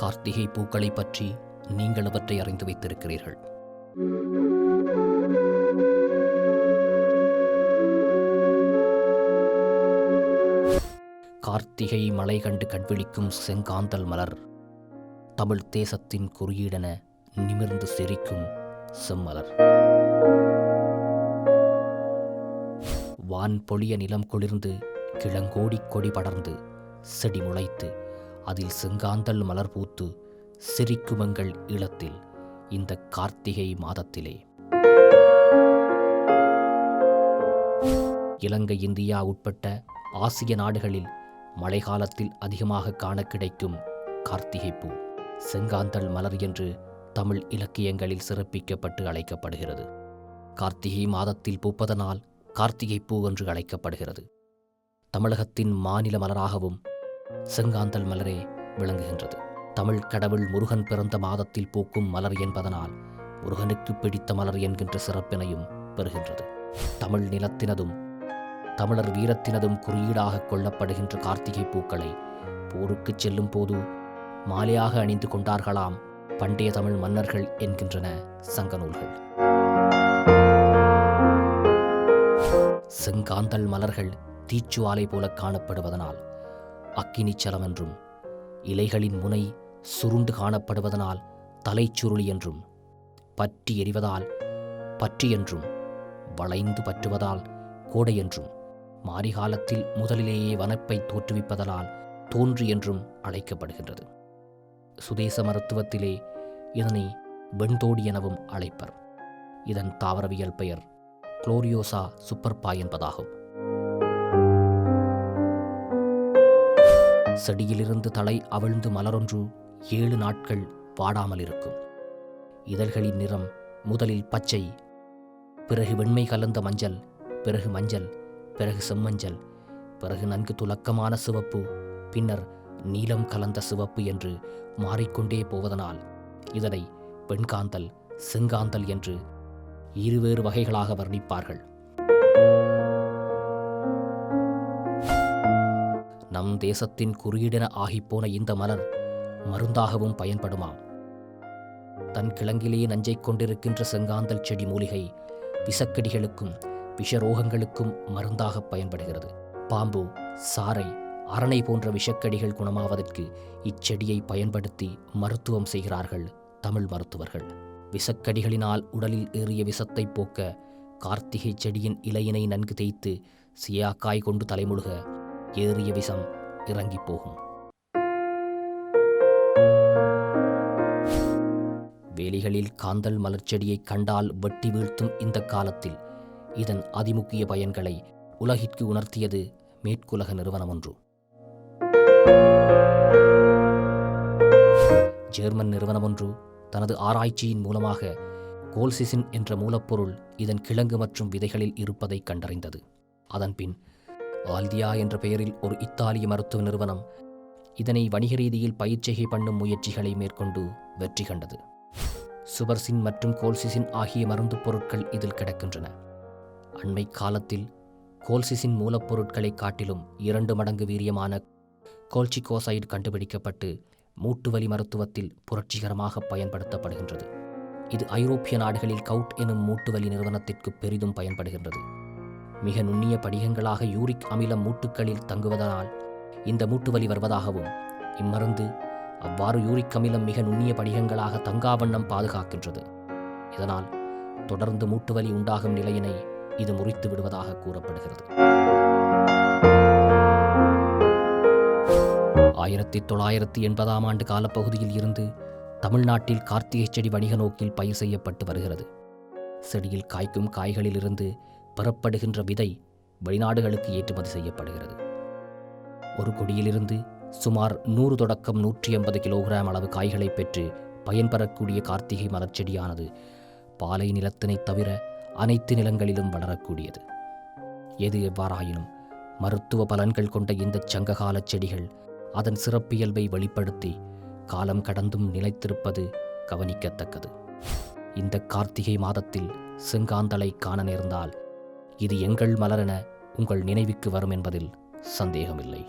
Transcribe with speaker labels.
Speaker 1: கார்த்திகை பூக்களை பற்றி நீங்கள் அவற்றை அறிந்து வைத்திருக்கிறீர்கள். கார்த்திகை மலை கண்டு கண்விழிக்கும் செங்காந்தல் மலர் தமிழ் தேசத்தின் குறியீடென நிமிர்ந்து சிரிக்கும் செம்மலர். வான் பொழிய நிலம் குளிர்ந்து கிளங்கோடி கொடி படர்ந்து செடி முளைத்து அதில் செங்காந்தல் மலர் பூத்து சிரிக்குமங்கள் ஈழத்தில் இந்த கார்த்திகை மாதத்திலே. இலங்கை இந்தியா உட்பட்ட ஆசிய நாடுகளில் மழைக்காலத்தில் அதிகமாக காண கிடைக்கும் கார்த்திகை பூ செங்காந்தள் மலர் என்று தமிழ் இலக்கியங்களில் சிறப்பிக்கப்பட்டு அழைக்கப்படுகிறது. கார்த்திகை மாதத்தில் பூப்பதனால் கார்த்திகை பூ என்று அழைக்கப்படுகிறது. தமிழகத்தின் மாநில மலராகவும் செங்காந்தல் மலரே விளங்குகின்றது. தமிழ் கடவுள் முருகன் பிறந்த மாதத்தில் பூக்கும் மலர் என்பதனால் முருகனுக்கு பிடித்த மலர் என்கின்ற சிறப்பினையும் பெறுகின்றது. தமிழ் நிலத்தினதும் தமிழர் வீரத்தினதும் குறியீடாக கொள்ளப்படுகின்ற கார்த்திகை பூக்களை போருக்குச் செல்லும் போது மாலையாக அணிந்து கொண்டார்களாம் பண்டைய தமிழ் மன்னர்கள் என்கின்றன சங்க நூல்கள் செங்காந்தல் மலர்கள் தீச்சுவாலை போல காணப்படுவதனால் அக்கினிச்சலம் என்றும் இலைகளின் முனை சுருண்டு காணப்படுவதனால் தலைச்சுருளி என்றும் பற்றி எரிவதால் பற்றி என்றும் வளைந்து பற்றுவதால் கோடை என்றும் மாரிகாலத்தில் முதலிலேயே வனப்பை தோற்றுவிப்பதனால் தோன்றி என்றும் அழைக்கப்படுகின்றது. சுதேச மருத்துவத்திலே இதனை வெண்தோடி எனவும் அழைப்பர். இதன் தாவரவியல் பெயர் குளோரியோசா சுப்பர்பா என்பதாகும். செடியிலிருந்து தலை அவிழ்ந்து மலரொன்று ஏழு நாட்கள் வாடாமல் இருக்கும் இதழ்களின் நிறம் முதலில் பச்சை பிறகு வெண்மை கலந்த மஞ்சள் பிறகு மஞ்சள் பிறகு செம்மஞ்சள் பிறகு நன்கு துலக்கமான சிவப்பு பின்னர் நீலம் கலந்த சிவப்பு என்று மாறிக்கொண்டே போவதனால் இதனை பெண்காந்தல் செங்காந்தல் என்று இருவேறு வகைகளாக வர்ணிப்பார்கள். நம் தேசத்தின் குறியீடென ஆகிப்போன இந்த மலர் மருந்தாகவும் பயன்படுமாம். தன் கிழங்கிலேயே நஞ்சை கொண்டிருக்கின்ற செங்காந்தல் செடி மூலிகை விஷக்கடிகளுக்கும் விஷரோகங்களுக்கும் மருந்தாக பயன்படுகிறது. பாம்பு சாறை அரணை போன்ற விஷக்கடிகள் குணமாவதற்கு இச்செடியை பயன்படுத்தி மருத்துவம் செய்கிறார்கள் தமிழ் மருத்துவர்கள். விஷக்கடிகளினால் உடலில் ஏறிய விஷத்தை போக்க கார்த்திகை செடியின் இலையினை நன்கு தேய்த்து சியாக்காய் கொண்டு தலைமுழுக ஏறிய விஷம் இறங்கி போகும் வேலிகளில் காந்தல் மலர்ச்செடியை கண்டால் வெட்டி வீழ்த்தும் இந்த காலத்தில் இதன் அதிமுக்கிய பயன்களை உலகிற்கு உணர்த்தியது மேற்குலக நிறுவனம் ஒன்று. ஜெர்மன் நிறுவனம் ஒன்று தனது ஆராய்ச்சியின் மூலமாக கோல்சிசின் என்ற மூலப்பொருள் இதன் கிழங்கு மற்றும் விதைகளில் இருப்பதை கண்டறிந்தது. அதன்பின் ஆல்தியா என்ற பெயரில் ஒரு இத்தாலிய மருத்துவ நிறுவனம் இதனை வணிக ரீதியில் பயிற்சிகை பண்ணும் முயற்சிகளை மேற்கொண்டு வெற்றி கண்டது. சுபர்சின் மற்றும் கோல்சிசின் ஆகிய மருந்து பொருட்கள் இதில் கிடக்கின்றன. அண்மை காலத்தில் கோல்சிசின் மூலப்பொருட்களை காட்டிலும் இரண்டு மடங்கு வீரியமான கோல்சிகோசைடு கண்டுபிடிக்கப்பட்டு மூட்டு வலி மருத்துவத்தில் புரட்சிகரமாக பயன்படுத்தப்படுகின்றது. இது ஐரோப்பிய நாடுகளில் கவுட் எனும் மூட்டு வலி நிறுவனத்திற்கு பெரிதும் பயன்படுகின்றது. மிக நுண்ணிய படிகங்களாக யூரிக் அமிலம் மூட்டுக்களில் தங்குவதனால் இந்த மூட்டு வலி வருவதாகவும் இம்மருந்து அவ்வாறு யூரிக் அமிலம் மிக நுண்ணிய படிகங்களாக தங்காவண்ணம் பாதுகாக்கின்றது. இதனால் தொடர்ந்து மூட்டு வலி உண்டாகும் நிலையினை இது முறித்து விடுவதாக கூறப்படுகிறது. ஆயிரத்தி தொள்ளாயிரத்தி எண்பதாம் ஆண்டு காலப்பகுதியில் இருந்து தமிழ்நாட்டில் கார்த்திகை செடி வணிக நோக்கில் பயிர் செய்யப்பட்டு வருகிறது. செடியில் காய்க்கும் காய்களிலிருந்து பெறப்படுகின்ற விதை வெளிநாடுகளுக்கு ஏற்றுமதி செய்யப்படுகிறது. ஒரு கொடியிலிருந்து சுமார் நூறு தொடக்கம் நூற்றி எண்பது கிலோகிராம் அளவு காய்களை பெற்று பயன்பெறக்கூடிய கார்த்திகை மலர்ச்செடியானது பாலை நிலத்தினை தவிர அனைத்து நிலங்களிலும் வளரக்கூடியது. எது எவ்வாறாயினும் மருத்துவ பலன்கள் கொண்ட இந்த சங்ககால செடிகள் அதன் சிறப்பியல்பை வெளிப்படுத்தி காலம் கடந்தும் நிலைத்திருப்பது கவனிக்கத்தக்கது. இந்த கார்த்திகை மாதத்தில் செங்காந்தலை காண நேர்ந்தால் இது எங்கள் மலரென உங்கள் நினைவுக்கு வரும் என்பதில் சந்தேகமில்லை.